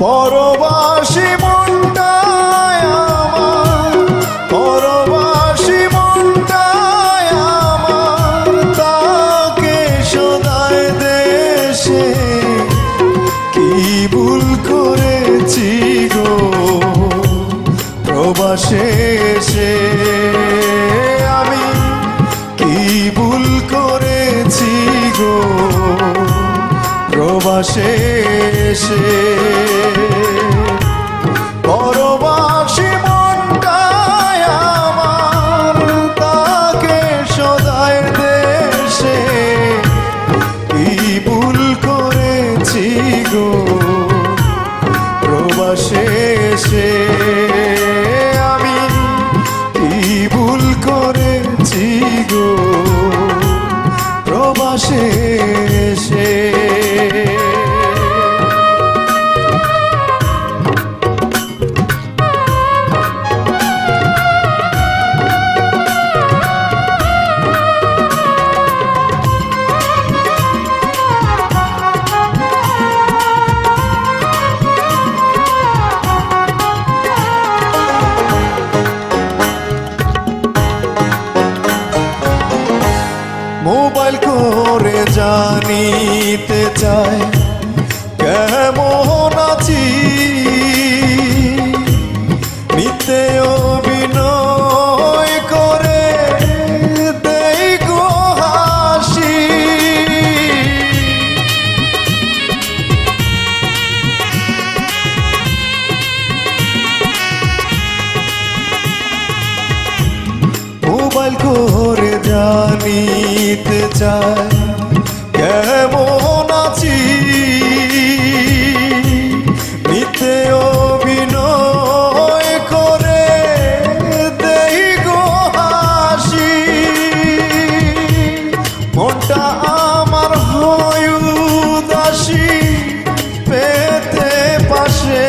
পরবাসী মন প্রবাসে এসে পরবাসী মনটায় আমার তাকে সদায় দেশে। কি ভুল করেছি গো? প্রবাসে এসে আমি কি ভুল করেছি গো? প্রবাসে মোবাইল করে জানিতে চাই কেমন আছি? নিতে অভিনয় করে দেই গো মোবাইল করে জানিতে চাই কেমন আছি? নিতে অভিনয় করে দেই গো হাসি। আমার হয় উদাসী, পেতে পাশে।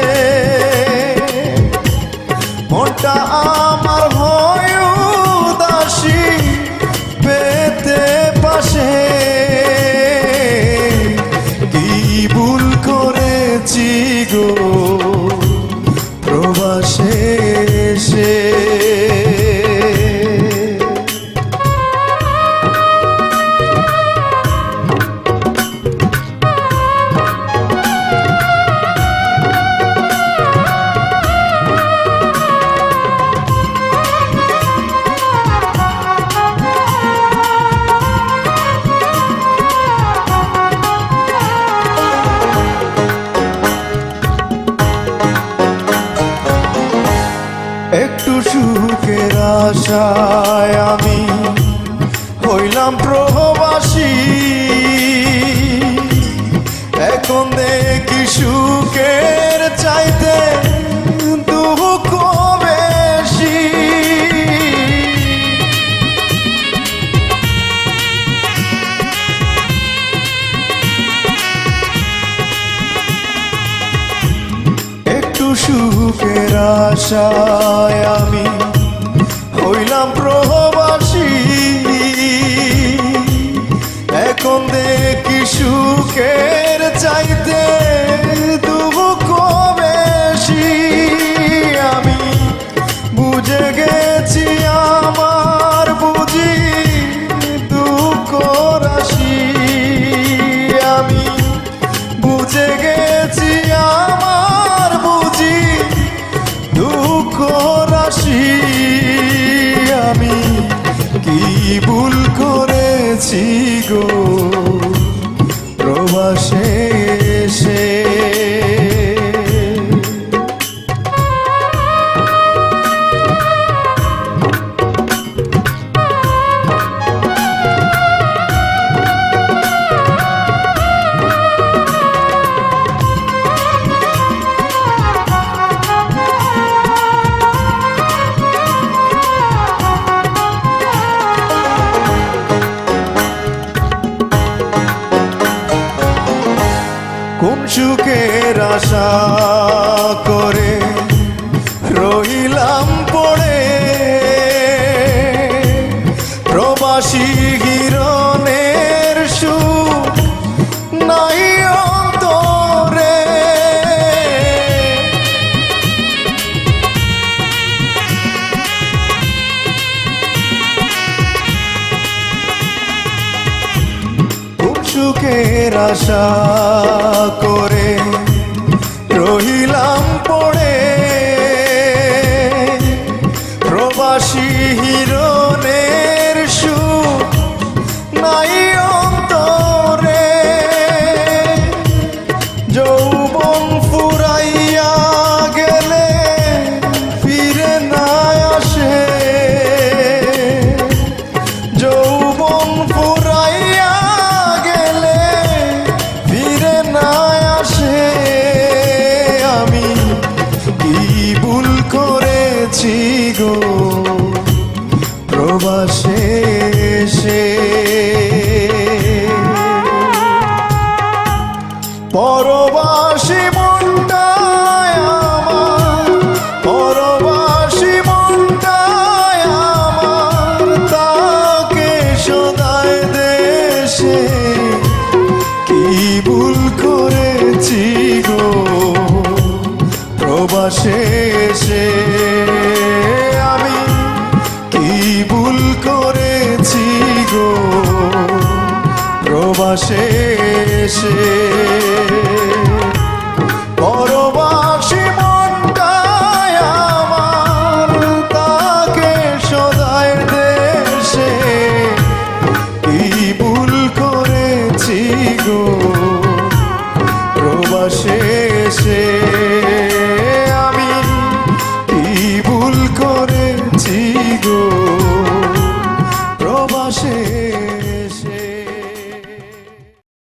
মনটা আমার প্রবাসে এসে আশায় আমি হইলাম প্রবাসী। এখন দেখি সুখের চাইতে দুঃখ একটু সুখের আশায় দেখি সুখের চাইতে দুঃখ বেশি আমি বুঝে গেছি, আমার বুঝি দুঃখ রাশি। আমি বুঝে গেছি, আমার বুঝি দুঃখ রাশি। আমি কি ভুল করেছি গো? সুখের আশা করে রইলাম পড়ে। প্রবাসী গিরনের সুখ নাই অন্তরে। সুখের আশা শিহিরণের সু নাই অন্তরে। যৌবন ফুরাইয়া গেলে ফিরে না আসে। যৌবন ফুরাইয়া গেলে ফিরে না আসে। আমি কি ভুল করেছি গো? প্রবাসে সে। পরবাসী